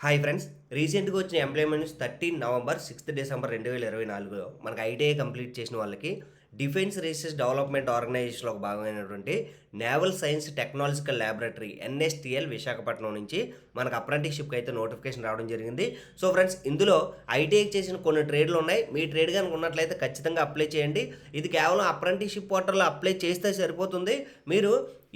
Hi friends రీసెంట్గా వచ్చిన employments thirteen November sixth December రెండు వేల ఇరవై నాలుగులో మనకు ఐటీఐ కంప్లీట్ చేసిన వాళ్ళకి డిఫెన్స్ రీసెర్చ్ డెవలప్మెంట్ ఆర్గనైజేషన్లో ఒక భాగమైనటువంటి naval science technological laboratory NSTL Visakhapatnam నుంచి మనకు అప్రెంటిస్షిప్కి అయితే నోటిఫికేషన్ రావడం జరిగింది. సో ఫ్రెండ్స్ ఇందులో ఐటీఐకి చేసిన కొన్ని ట్రేడ్లు ఉన్నాయి. మీ ట్రేడ్ కనుక ఉన్నట్లయితే ఖచ్చితంగా అప్లై చేయండి. ఇది కేవలం అప్రెంటిస్షిప్ పోర్టల్లో అప్లై చేస్తే సరిపోతుంది. మీరు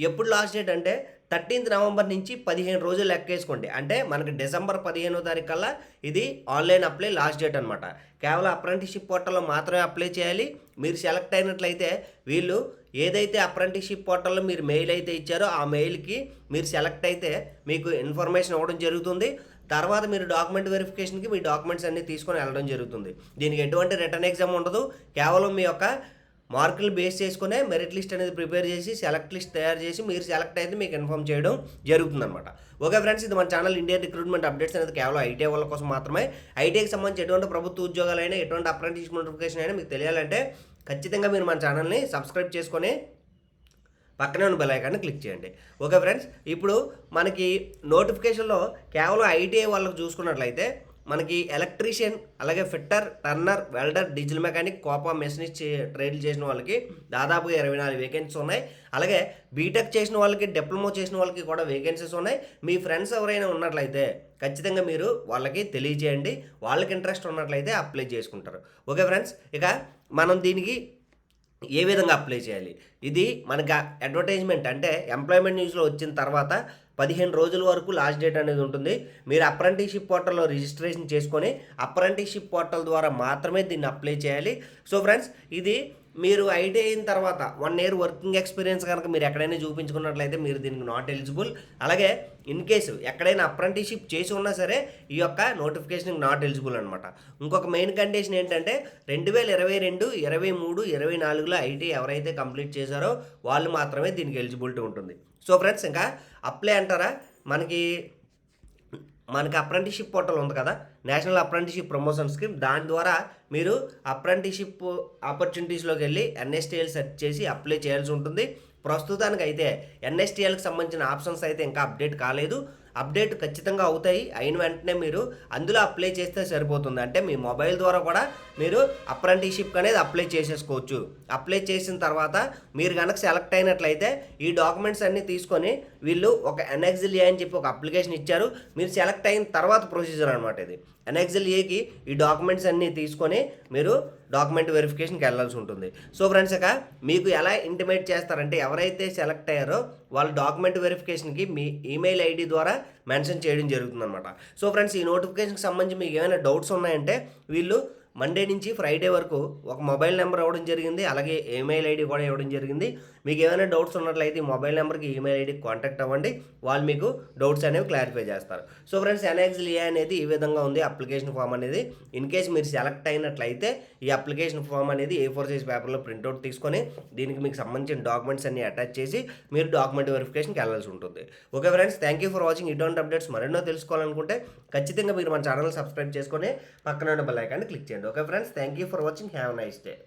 ఎప్పుడు లాస్ట్ డేట్ అంటే థర్టీన్త్ నవంబర్ నుంచి పదిహేను రోజులు లెక్కేసుకోండి. అంటే మనకి డిసెంబర్ పదిహేనో తారీఖు కల్లా ఇది ఆన్లైన్ అప్లై లాస్ట్ డేట్ అనమాట కేవలం అప్రెంటిషిప్ పోర్టల్లో మాత్రమే అప్లై చేయాలి. మీరు సెలెక్ట్ అయినట్లయితే వీళ్ళు ఏదైతే అప్రెంటిషిప్ పోర్టల్లో మీరు మెయిల్ అయితే ఇచ్చారో ఆ మెయిల్కి మీరు సెలెక్ట్ అయితే మీకు ఇన్ఫర్మేషన్ ఇవ్వడం జరుగుతుంది. తర్వాత మీరు డాక్యుమెంట్ వెరిఫికేషన్కి మీ డాక్యుమెంట్స్ అన్నీ తీసుకొని వెళ్ళడం జరుగుతుంది. దీనికి ఎటువంటి రిటర్న్ ఎగ్జామ్ ఉండదు. కేవలం మీ యొక్క మార్కులు బేస్ చేసుకునే మెరిట్ లిస్ట్ అనేది ప్రిపేర్ చేసి సెలెక్ట్ లిస్ట్ తయారు చేసి మీరు సెలెక్ట్ అయితే మీకు ఇన్ఫామ్ చేయడం జరుగుతుంది అనమాట ఓకే ఫ్రెండ్స్ ఇది మన ఛానల్ ఇండియా రిక్రూట్మెంట్ అప్డేట్స్ అనేది కేవలం ఐటీఐ వాళ్ళ కోసం మాత్రమే. ఐటీఐకి సంబంధించి ఎటువంటి ప్రభుత్వ ఉద్యోగాలైనా ఎటువంటి అప్రెంటిస్ నోటిఫికేషన్ అయినా మీకు తెలియాలంటే ఖచ్చితంగా మీరు మన ఛానల్ని సబ్స్క్రైబ్ చేసుకొని పక్కనే ఉన్న బెల్ ఐకాన్ని క్లిక్ చేయండి. ఓకే ఫ్రెండ్స్ ఇప్పుడు మనకి నోటిఫికేషన్లో కేవలం ఐటీఐ వాళ్ళకి చూసుకున్నట్లయితే మనకి ఎలక్ట్రీషియన్ అలాగే fitter turner welder diesel mechanic COPA machinist ట్రేడ్లు చేసిన వాళ్ళకి దాదాపుగా ఇరవై నాలుగు వేకెన్సీస్ ఉన్నాయి. అలాగే బీటెక్ చేసిన వాళ్ళకి డిప్లొమా చేసిన వాళ్ళకి కూడా వేకెన్సీస్ ఉన్నాయి. మీ ఫ్రెండ్స్ ఎవరైనా ఉన్నట్లయితే ఖచ్చితంగా మీరు వాళ్ళకి తెలియజేయండి. వాళ్ళకి ఇంట్రెస్ట్ ఉన్నట్లయితే అప్లై చేసుకుంటారు. ఓకే ఫ్రెండ్స్ ఇక మనం దీనికి ఏ విధంగా అప్లై చేయాలి? ఇది మనకి అడ్వర్టైజ్మెంట్ అంటే ఎంప్లాయ్మెంట్ న్యూస్లో వచ్చిన తర్వాత పదిహేను రోజుల వరకు లాస్ట్ డేట్ అనేది ఉంటుంది. మీరు అప్రెంటిషిప్ పోర్టల్లో రిజిస్ట్రేషన్ చేసుకొని అప్రెంటిషిప్ పోర్టల్ ద్వారా మాత్రమే దీన్ని అప్లై చేయాలి. సో ఫ్రెండ్స్ ఇది మీరు ఐటీ అయిన తర్వాత వన్ ఇయర్ వర్కింగ్ ఎక్స్పీరియన్స్ కనుక మీరు ఎక్కడైనా చూపించుకున్నట్లయితే మీరు దీనికి నాట్ ఎలిజిబుల్ అలాగే ఇన్ కేసు ఎక్కడైనా అప్రెంటిషిప్ చేసి ఉన్నా సరే ఈ యొక్క నోటిఫికేషన్ నాట్ ఎలిజిబుల్ అనమాట ఇంకొక మెయిన్ కండిషన్ ఏంటంటే రెండు వేల ఇరవై రెండు ఇరవై మూడు ఇరవై నాలుగులో ఐటీ ఎవరైతే కంప్లీట్ చేశారో వాళ్ళు మాత్రమే దీనికి ఎలిజిబిలిటీ ఉంటుంది. సో ఫ్రెండ్స్ ఇంకా అప్లై అంటారా? మనకి మనకి అప్రెంటిషిప్ పోర్టల్ ఉంది కదా? నేషనల్ అప్రెంటిషిప్ ప్రమోషన్ స్కీమ్ దాని ద్వారా మీరు అప్రెంటిషిప్ ఆపర్చునిటీస్లోకి వెళ్ళి ఎన్ఎస్టీఎల్ సెర్చ్ చేసి అప్లై చేయాల్సి ఉంటుంది. ప్రస్తుతానికి అయితే ఎన్ఎస్టీఎల్కి సంబంధించిన ఆప్షన్స్ అయితే ఇంకా అప్డేట్ కాలేదు. అప్డేట్ ఖచ్చితంగా అవుతాయి. అయిన వెంటనే మీరు అందులో అప్లై చేస్తే సరిపోతుంది. అంటే మీ మొబైల్ ద్వారా కూడా మీరు అప్రెంటిషిప్ అనేది అప్లై చేసేసుకోవచ్చు. అప్లై చేసిన తర్వాత మీరు కనుక సెలెక్ట్ అయినట్లయితే ఈ డాక్యుమెంట్స్ అన్నీ తీసుకొని వీళ్ళు ఒక ఎన్ఎక్జిల్ అని చెప్పి ఒక అప్లికేషన్ ఇచ్చారు. మీరు సెలెక్ట్ అయిన తర్వాత ప్రొసీజర్ అనమాట ఇది. ఎన్ఎక్జిల్ ఏకి ఈ డాక్యుమెంట్స్ అన్నీ తీసుకొని మీరు డాక్యుమెంట్ వెరిఫికేషన్కి వెళ్ళాల్సి ఉంటుంది. సో ఫ్రెండ్స్ ఇక మీకు ఎలా ఇంటిమేట్ చేస్తారంటే ఎవరైతే సెలెక్ట్ అయ్యారో వాళ్ళ డాక్యుమెంట్ వెరిఫికేషన్కి మీ ఈమెయిల్ ఐడి ద్వారా మెన్షన్ చేయడం జరుగుతుందన్నమాట. సో ఫ్రెండ్స్ ఈ నోటిఫికేషన్కి సంబంధించి మీకు ఏమైనా డౌట్స్ ఉన్నాయంటే వీళ్ళు మండే నుంచి ఫ్రైడే వరకు ఒక మొబైల్ నెంబర్ ఇవ్వడం జరిగింది. అలాగే ఈమెయిల్ ఐడి కూడా ఇవ్వడం జరిగింది. మీకు ఏమైనా డౌట్స్ ఉన్నట్లయితే ఈ మొబైల్ నెంబర్కి ఈమెయిల్ ఐడికి కాంటాక్ట్ అవ్వండి. వాళ్ళు మీకు డౌట్స్ అనేవి క్లారిఫై చేస్తారు. సో ఫ్రెండ్స్ ఎన్ఎక్స్ఎల్ ఏ అనేది ఈ విధంగా ఉంది. అప్లికేషన్ ఫామ్ అనేది. ఇన్ కేస్ మీరు సెలెక్ట్ అయినట్లయితే ఈ అప్లికేషన్ ఫామ్ అనేది ఏ ఫోర్ సైజ్ పేపర్లో ప్రింట్అవుట్ తీసుకొని దీనికి మీకు సంబంధించిన డాక్యుమెంట్స్ అన్ని అటాచ్ చేసి మీరు డాక్యుమెంట్ వెరిఫికేషన్కి వెళ్ళాల్సి ఉంటుంది. Okay friends thank you for watching ఇటువంటి అప్డేట్స్ మరెన్నో తెలుసుకోవాలనుకుంటే ఖచ్చితంగా మీరు మన ఛానల్ సబ్స్క్రైబ్ చేసుకొని పక్కన ఉన్న బెల్ ఐకాన్ని క్లిక్ చేయండి. okay friends thank you for watching. Have a nice day.